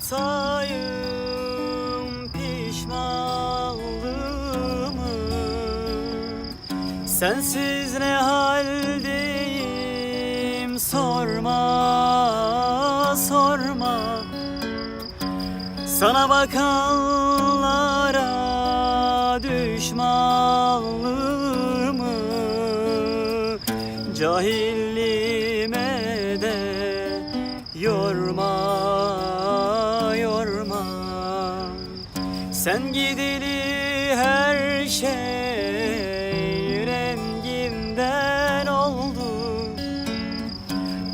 anlatayım pişmanlığımı? Sensiz ne haldeyim? Sorma sorma. Sana bakanlara düşmanlığımı Cahilliğime de yorma Sen gideli her şey renginden oldu.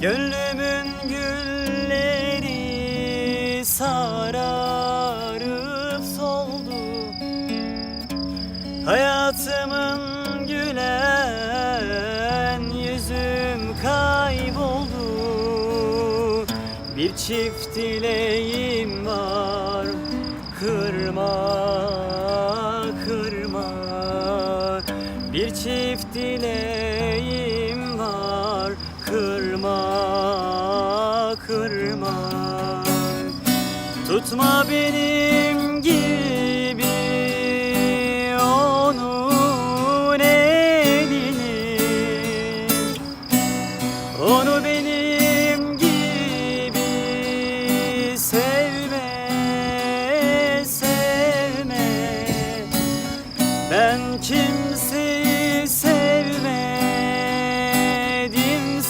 Gönlümün gülleri sararıp soldu. Hayatımın gülen yüzüm kayboldu. Bir çift dileğim var Kırma, kırma. Bir çift dileğim var Kırma, kırma. Tutma benim gibi onun elini. Onu benim Ben kimseyi sevmedim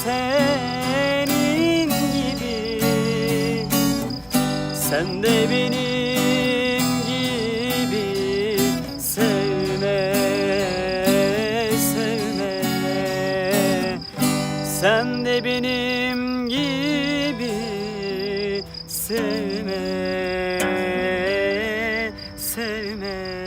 senin gibi. Sen de benim gibi sevme, sevme. Sen de benim gibi sevme, sevme.